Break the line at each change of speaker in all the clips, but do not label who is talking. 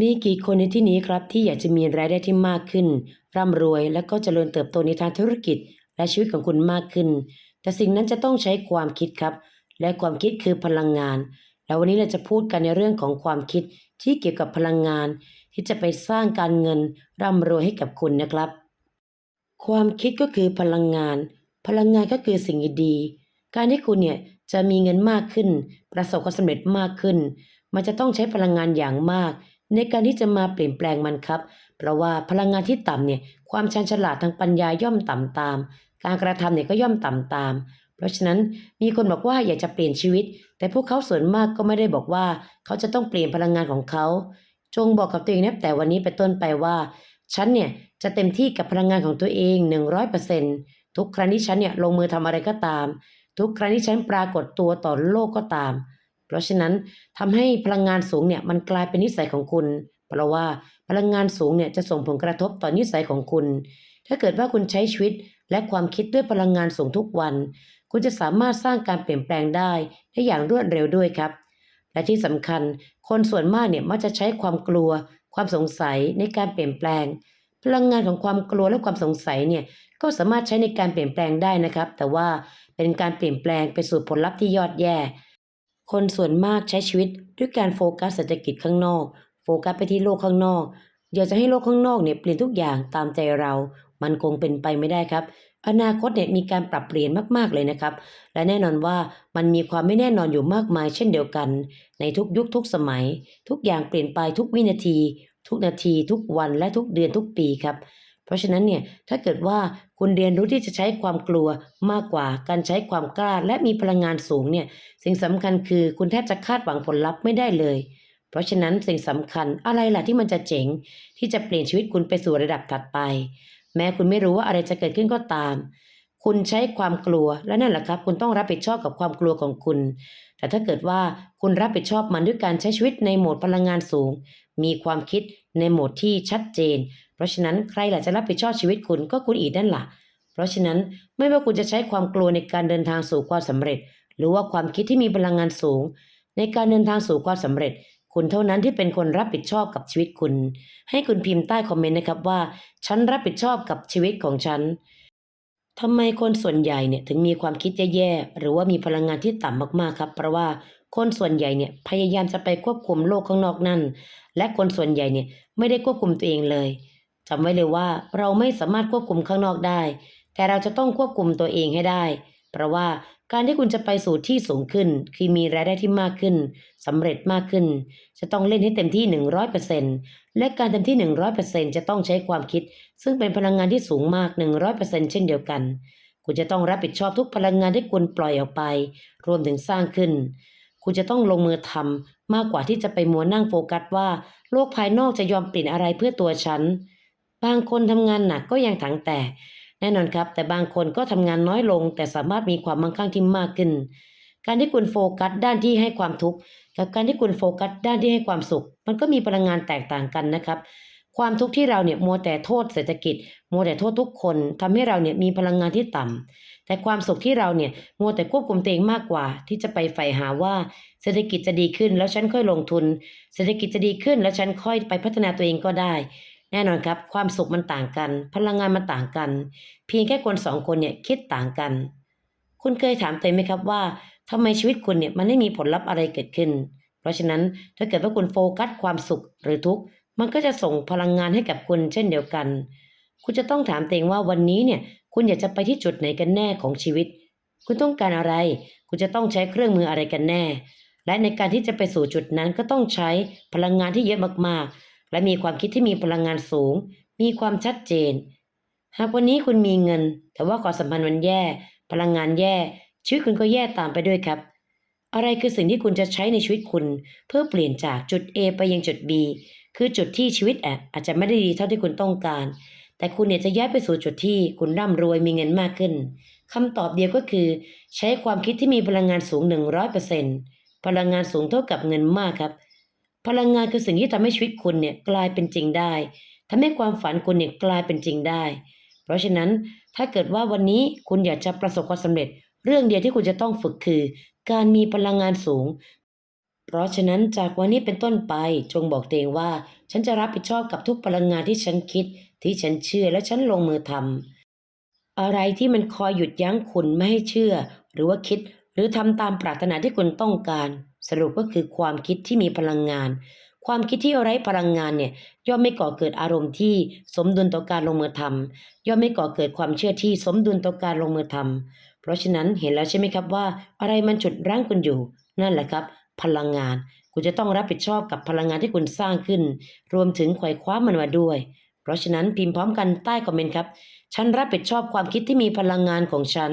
มีกี่คนในที่นี้ครับที่อยากจะมีรายได้ที่มากขึ้น ร่ำรวยและก็เจริญเติบโตในทางธุรกิจ และชีวิตของคุณมากขึ้น แต่สิ่งนั้นจะต้องใช้ความคิดครับ และความคิดคือพลังงาน แล้ววันนี้เราจะพูดกันในเรื่องของความคิดที่เกี่ยวกับพลังงาน ที่จะไปสร้างการเงินร่ำรวยให้กับคุณนะครับ ความคิดก็คือพลังงาน พลังงานก็คือสิ่งดีๆการที่คุณเนี่ยจะมีเงินมากขึ้น ประสบความสำเร็จมากขึ้น มันจะต้องใช้พลังงานอย่างมาก ในการที่จะมาเปลี่ยนแปลงมันครับ เพราะว่าพลังงานที่ต่ำเนี่ยความชันฉลาดทางปัญญาย่อมต่ำตาม การกระทำเนี่ยก็ย่อมต่ำตาม เพราะฉะนั้นมีคนบอกว่าอยากจะเปลี่ยนชีวิต แต่พวกเขาส่วนมากก็ไม่ได้บอกว่า เขาจะต้องเปลี่ยนพลังงานของเขา จงบอกกับตัวเองนับแต่วันนี้เป็นต้นไปว่า ฉันเนี่ยจะเต็มที่กับพลังงานของตัวเอง100%ทุกครั้งที่ฉันเนี่ยลงมือทำอะไรก็ตาม ทุกครั้งที่ฉันปรากฏตัวต่อโลกก็ตาม เพราะฉะนั้นทำให้พลังงานสูงเนี่ยมันกลายเป็นนิสัยของคุณ เพราะว่าพลังงานสูงเนี่ยจะส่งผลกระทบต่อนิสัยของคุณ ถ้าเกิดว่าคุณใช้ชีวิตและความคิดด้วยพลังงานสูงทุกวัน คุณจะสามารถสร้างการเปลี่ยนแปลงได้ได้อย่างรวดเร็วด้วยครับ และที่สำคัญคนส่วนมากเนี่ยมักจะใช้ความกลัว ความสงสัยในการเปลี่ยนแปลง พลังงานของความกลัวและความสงสัยเนี่ยก็สามารถใช้ในการเปลี่ยนแปลงได้นะครับ แต่ว่าเป็นการเปลี่ยนแปลงไปสู่ผลลัพธ์ที่ยอดแย่ คนส่วนมากใช้ชีวิตด้วยการโฟกัสเศรษฐกิจข้างนอก โฟกัสไปที่โลกข้างนอกอยากจะให้โลกข้างนอกเนี่ยเปลี่ยนทุกอย่างตามใจเรา มันคงเป็นไปไม่ได้ครับ อนาคตเนี่ยมีการปรับเปลี่ยนมากๆเลยนะครับ และแน่นอนว่ามันมีความไม่แน่นอนอยู่มากมาย เช่นเดียวกัน ในทุกยุคทุกสมัย ทุกอย่างเปลี่ยนไปทุกวินาที ทุกนาที ทุกวันและทุกเดือนทุกปีครับ เพราะฉะนั้นเนี่ยถ้าเกิดว่าคุณเรียนรู้ที่จะใช้ความกลัวมากกว่าการใช้ความกล้าและมีพลังงานสูงเนี่ยสิ่งสำคัญคือคุณแทบจะคาดหวังผลลัพธ์ไม่ได้เลย เพราะฉะนั้นสิ่งสำคัญอะไรล่ะที่มันจะเจ๋ง ที่จะเปลี่ยนชีวิตคุณไปสู่ระดับถัดไป แม้คุณไม่รู้ว่าอะไรจะเกิดขึ้นก็ตาม คุณใช้ความกลัวและนั่นแหละครับ คุณต้องรับผิดชอบกับความกลัวของคุณ แต่ถ้าเกิดว่าคุณรับผิดชอบมันด้วยการใช้ชีวิตในโหมดพลังงานสูง มีความคิดในโหมดที่ชัดเจน เพราะฉะนั้นใครแหละจะรับผิดชอบชีวิตคุณก็คุณอีกนั่นแหละเพราะฉะนั้นไม่ว่าคุณจะใช้ความกลัวในการเดินทางสู่ความสำเร็จ หรือว่าความคิดที่มีพลังงานสูง ในการเดินทางสู่ความสำเร็จ คุณเท่านั้นที่เป็นคนรับผิดชอบกับชีวิตคุณ ให้คุณพิมพ์ใต้คอมเมนต์นะครับว่า ฉันรับผิดชอบกับชีวิตของฉัน ทำไมคนส่วนใหญ่เนี่ยถึงมีความคิดแย่ๆหรือว่ามีพลังงานที่ต่ำมากๆครับ เพราะว่าคนส่วนใหญ่เนี่ยพยายามจะไปควบคุมโลกข้างนอกนั่น และคนส่วนใหญ่เนี่ยไม่ได้ควบคุมตัวเองเลยจำไว้เลยว่าเราไม่สามารถควบคุมข้างนอกได้ แต่เราจะต้องควบคุมตัวเองให้ได้ เพราะว่าการที่คุณจะไปสู่ที่สูงขึ้น คือมีรายได้ที่มากขึ้นสำเร็จมากขึ้น จะต้องเล่นให้เต็มที่ 100%และการเต็มที่ 100%จะต้องใช้ความคิด ซึ่งเป็นพลังงานที่สูงมาก 100%เช่นเดียวกัน คุณจะต้องรับผิดชอบทุกพลังงานที่คุณปล่อยออกไป รวมถึงสร้างขึ้น คุณจะต้องลงมือทำมากกว่าที่จะไปมัวนั่งโฟกัสว่า โลกภายนอกจะยอมเปลี่ยนอะไรเพื่อตัวฉัน บางคนทำงานหนักก็ยังถังแตก แน่นอนครับ แต่บางคนก็ทำงานน้อยลง แต่สามารถมีความมั่งคั่งที่มากขึ้น การที่คุณโฟกัสด้านที่ให้ความทุกข์กับการที่คุณโฟกัสด้านที่ให้ความสุข มันก็มีพลังงานแตกต่างกันนะครับ ความทุกข์ที่เราเนี่ยมัวแต่โทษเศรษฐกิจ มัวแต่โทษทุกคนทำให้เราเนี่ยมีพลังงานที่ต่ำแต่ความสุขที่เราเนี่ยมัวแต่ควบคุมตัวเองมากกว่า ที่จะไปใฝ่หาว่าเศรษฐกิจจะดีขึ้นแล้วฉันค่อยลงทุน เศรษฐกิจจะดีขึ้นแล้วฉันค่อยไปพัฒนาตัวเองก็ได้ แน่นอนครับ ความสุขมันต่างกัน พลังงานมันต่างกัน เพียงแค่คนสองคนเนี่ยคิดต่างกัน คุณเคยถามตัวเองไหมครับว่าทำไมชีวิตคุณเนี่ยมันไม่มีผลลัพธ์อะไรเกิดขึ้น เพราะฉะนั้นถ้าเกิดว่าคุณโฟกัสความสุขหรือทุกข์มันก็จะส่งพลังงานให้กับคุณเช่นเดียวกัน คุณจะต้องถามตัวเองว่าวันนี้เนี่ยคุณอยากจะไปที่จุดไหนกันแน่ของชีวิต คุณต้องการอะไร คุณจะต้องใช้เครื่องมืออะไรกันแน่ และในการที่จะไปสู่จุดนั้นก็ต้องใช้พลังงานที่เยอะมากๆ และมีความคิดที่มีพลังงานสูง มีความชัดเจน หากวันนี้คุณมีเงิน แต่ว่าความสัมพันธ์มันแย่ พลังงานแย่ ชีวิตคุณก็แย่ตามไปด้วยครับ อะไรคือสิ่งที่คุณจะใช้ในชีวิตคุณ เพื่อเปลี่ยนจากจุด A ไปยังจุด B คือจุดที่ชีวิตอะอาจจะไม่ได้ดีเท่าที่คุณต้องการ แต่คุณเนี่ยจะย้ายไปสู่จุดที่คุณร่ำรวยมีเงินมากขึ้นคำตอบเดียวก็คือ ใช้ความคิดที่มีพลังงานสูง 100%พลังงานสูงเท่ากับเงินมากครับ พลังงานคือสิ่งที่ทำให้ชีวิตคุณเนี่ยกลายเป็นจริงได้ทำให้ความฝันคุณเนี่ยกลายเป็นจริงได้ เพราะฉะนั้นถ้าเกิดว่าวันนี้คุณอยากจะประสบความสำเร็จ เรื่องเดียวที่คุณจะต้องฝึกคือ การมีพลังงานสูง เพราะฉะนั้นจากวันนี้เป็นต้นไปจงบอกตัวเองว่า ฉันจะรับผิดชอบกับทุกพลังงานที่ฉันคิด ที่ฉันเชื่อและฉันลงมือทำอะไรที่มันคอยหยุดยั้งคุณไม่ให้เชื่อ หรือว่าคิด หรือทำตามปรารถนาที่คุณต้องการ สรุปก็คือความคิดที่มีพลังงาน ความคิดที่ไร้พลังงานเนี่ยย่อมไม่ก่อเกิดอารมณ์ที่สมดุลต่อการลงมือทำย่อมไม่ก่อเกิดความเชื่อที่สมดุลต่อการลงมือทำเพราะฉะนั้นเห็นแล้วใช่ไหมครับว่า อะไรมันฉุดรั้งคุณอยู่ นั่นแหละครับ พลังงาน คุณจะต้องรับผิดชอบกับพลังงานที่คุณสร้างขึ้น รวมถึงไขว่คว้ามันมาด้วย เพราะฉะนั้นพิมพ์พร้อมกันใต้คอมเมนต์ครับ ฉันรับผิดชอบความคิดที่มีพลังงานของฉัน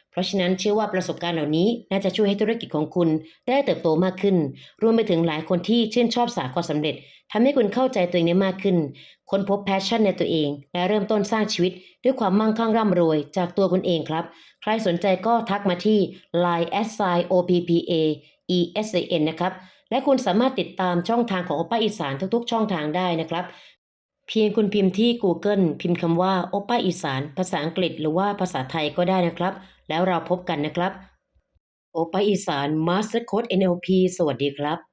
เพราะฉะนั้นเชื่อว่าประสบการณ์เหล่านี้น่าจะช่วยให้ธุรกิจของคุณได้เติบโตมากขึ้น รวมไปถึงหลายคนที่ชื่นชอบศาความสำเร็จทำให้คุณเข้าใจตัวเองได้มากขึ้น ค้นพบแพชชั่นในตัวเอง และเริ่มต้นสร้างชีวิต ด้วยความมั่งคั่งร่ำรวย จากตัวคุณเองครับ ใครสนใจก็ทักมาที่ line s i o p p a e s a n นะครับและคุณสามารถติดตามช่องทางของโอป้าอีสานทุกๆ ช่องทางได้นะครับเพียงคุณพิมพ์ที่ Google พิมพ์คำว่าโอป้าอีสาน ภาษาอังกฤษหรือว่าภาษาไทยก็ได้นะครับ แล้วเราพบกันนะครับ โอปาอีสานมาสเตอร์โค้ด NLP สวัสดีครับ